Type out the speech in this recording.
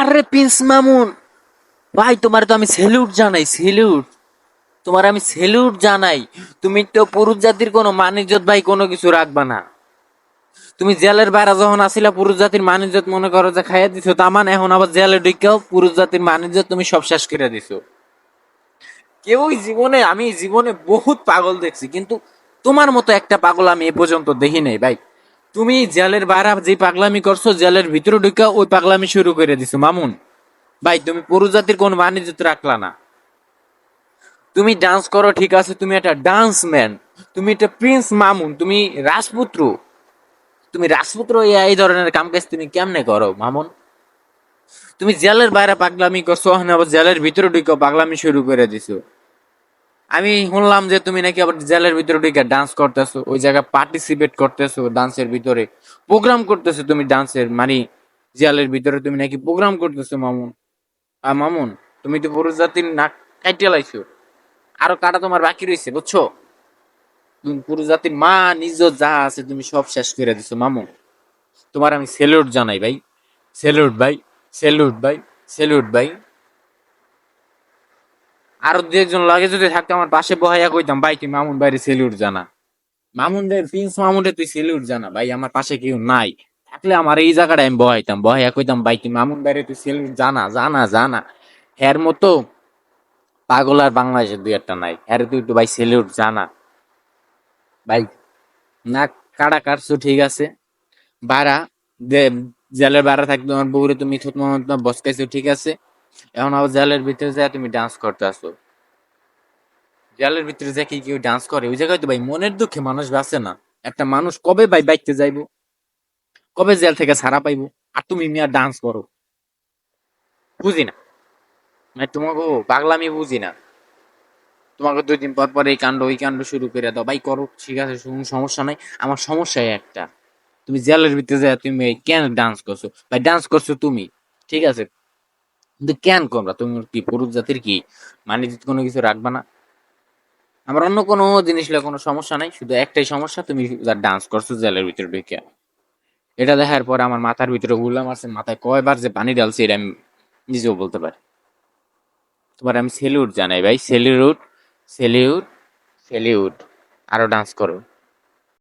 আরে প্রিন্স মামুন। ভাই, তোমার তো আমি সেলুট জানাই সেলুট তোমার আমি সেলুট জানাই। তুমি তো পুরুষ জাতির কোনো মানিজ্যত ভাই, কোনো কিছু রাখবা না। তুমি জেলের বাইরে যখন আসিলা, পুরুষ জাতির মানিজ্যত মনে করো যে খাইয়া দিছো তামান এখন আবার জেলে ঢুকেও পুরুষ জাতির মানিজ্যত তুমি সব শেষ করে দিছো। কেউই জীবনে, আমি জীবনে বহুত পাগল দেখছি, কিন্তু তোমার মতো একটা পাগল আমি এ পর্যন্ত দেখি নাই, ভাই। তুমি জেলের বাইরে যে পাগলামি করছ, জেলের ভিতরে ঢুকে ওই পাগলামি শুরু করে দিছো, মামুন। ভাই, তুমি পুরুষ জাতির কোন বাণিজ্য রাখলা না। তুমি ডান্স করো, ঠিক আছে, তুমি একটা ডান্স ম্যান তুমি একটা প্রিন্স মামুন, তুমি রাজপুত্র। তুমি রাজপুত্র, এই ধরনের কাম কাজ তুমি কেমনে করো, মামুন? তুমি জেলের বাইরে পাগলামি করছ জেলের ভিতরে ঢুকে পাগলামি শুরু করে দিছো। আমি শুনলাম যে তুমি নাকি আবার জেলের ভিতরে ঢুকে ডান্স করতেছো, ওই জায়গায় পার্টিসিপেট করতেছো ডান্সের ভিতরে। প্রোগ্রাম করতেছো তুমি ডান্সের মানে জেলের ভিতরে তুমি নাকি প্রোগ্রাম করতেছো, মামুন? আর মামুন, তুমি তো পুরুষ জাতির নাক কাটিয়ে লাইছো। আরও কাটা তোমার বাকি রয়েছে বুঝছ? তুমি পুরুষ জাতির মা নিজ যা আছে তুমি সব শেষ করে দিছো, মামুন। তোমার আমি সেলুট জানাই, ভাই। সেলুট ভাই। সেলুট ভাই। সেলুট ভাই। আরও দু একজন লাগে যদি থাকতো, আমার পাশে বহাইয়া কইতাম, ভাই, তুই মামুন বাইরে সেলুট জানা। মামুনদের প্রিন্স মামুনের তুই সেলুট জানা। ভাই, আমার পাশে কেউ নাই। থাকলে আমার এই জায়গাটা আমি বহাইতাম। বহাইয়া কইতাম, ভাই, তুই মামুন বাইরে তুই সেলুট জানা জানা জানা। এর মতো পাগল আর বাংলাদেশের দুই একটা নাই। এর তুই একটু ভাই সেলুট জানা। ভাই না কাটা কাটছো, ঠিক আছে। বাড়া জেলের বাড়া থাকতো, আমার বউরে তুমি থুত বসকাইছো, ঠিক আছে। এখন আবার জেলের ভিতরে যায় তুমি ডান্স করতে আসো। জেলের ভিতরে যে কি কেউ ডান্স করে? ওই জায়গায় তো ভাই মনের দুঃখে মানুষ বাঁচে না। একটা মানুষ কবে ভাই বাইতে যাইবো? কবে জেল থেকে ছাড়া পাইবো? আর তুমি মিয়া ডান্স করো। বুঝি না। মানে তোমাকে পাগলামি বুঝি না। তোমাকে দুই দিন পর পর এই কাণ্ড, ওই কাণ্ড শুরু করে দাও। ভাই করো, ঠিক আছে, কোনো সমস্যা নাই। আমার সমস্যাই একটা। তুমি জেলের ভিতরে যায় তুমি কেন ডান্স করছ? ভাই ডান্স করছ তুমি, ঠিক আছে? কিন্তু কেন করবা তুমি কি পুরুষ জাতির কি মানে কোনো কিছু রাখবা না? আমার অন্য কোনো জিনিস হলে কোনো সমস্যা নাই, শুধু একটাই সমস্যা, তুমি ডান্স করছ জেলের ভিতরে ঢুকে এটা দেখার পর আমার মাথার ভিতরে গুলা মারছে, মাথায় কয়বার যে পানি ঢালছে এটা আমি নিজেও বলতে পারি। তোমার আমি সেলিউট জানাই ভাই, সেলিউট সেলিউট সেলিউট, আরও ডান্স করো।